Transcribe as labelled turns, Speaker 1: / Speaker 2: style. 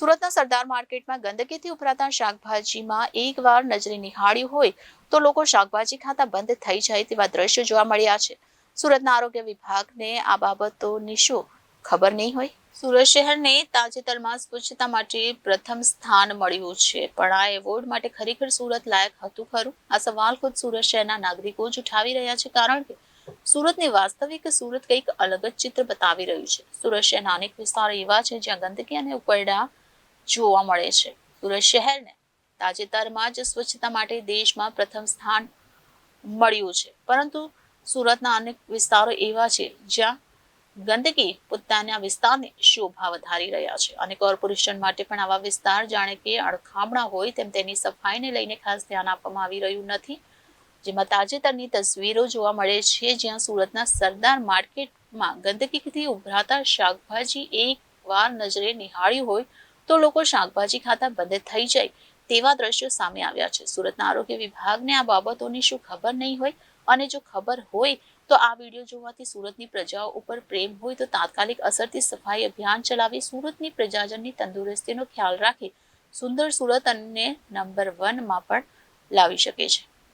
Speaker 1: સુરતના સરદાર માર્કેટમાં ગંદકીથી ઉભરાતા શાકભાજીમાં એકવાર નજરે નિહાળ્યું હોય તો લોકો શાકભાજી ખાતા બંધ થઈ જાય તેવા દ્રશ્યો જોવા મળ્યા છે. સુરતના આરોગ્ય વિભાગને આ બાબતોની શું ખબર નહીં હોય? સુરત શહેરને તાજેતરમાં સ્વચ્છતા માટે પ્રથમ સ્થાન મળ્યું છે, પણ આ એવોર્ડ માટે ખરેખર સુરત લાયક હતું ખરું? આ સવાલ ખુદ સુરત શહેરના નાગરિકો જ ઉઠાવી રહ્યા છે, કારણ કે સુરતની વાસ્તવિક સુરત કંઈક અલગ જ ચિત્ર બતાવી રહ્યું છે. સુરત શહેરના અનેક વિસ્તારો એવા છે જ્યાં ગંદકી અને ઉકરડા જોવા મળે છે. સુરત શહેરને તાજેતરમાં જ સ્વચ્છતા માટે દેશમાં પ્રથમ સ્થાન મળ્યું છે. પરંતુ સુરતના અનેક વિસ્તારો એવા છે જ્યાં ગંદકી પોતાના વિસ્તારને શોભા વધારી રહ્યા છે અને કોર્પોરેશન માટે પણ આવા વિસ્તાર જાણે કે અડખામણા હોય તેમ તેની સફાઈને લઈને ખાસ ધ્યાન આપવામાં આવી રહ્યું નથી. જેમાં તાજેતરની તસવીરો જોવા મળે છે જ્યાં સુરતના સરદાર માર્કેટમાં ગંદકીથી ઉભરાતા શાકભાજી એક વાર નજરે નિહાળ્યું હોય તો લોકો શાકભાજી ખાતા બંધ થઈ જાય તેવા દ્રશ્યો સામે આવ્યા છે. સુરતના આરોગ્ય વિભાગને આ બાબતોની શું ખબર નહીં હોય અને જો ખબર હોય તો આ વીડિયો જોવાથી સુરતની પ્રજાઓ ઉપર પ્રેમ હોય તો તાત્કાલિક અસરથી સફાઈ અભિયાન ચલાવી સુરતની પ્રજાજનની તંદુરસ્તીનો ખ્યાલ રાખી સુંદર સુરત અને નંબર વનમાં પણ લાવી શકે છે.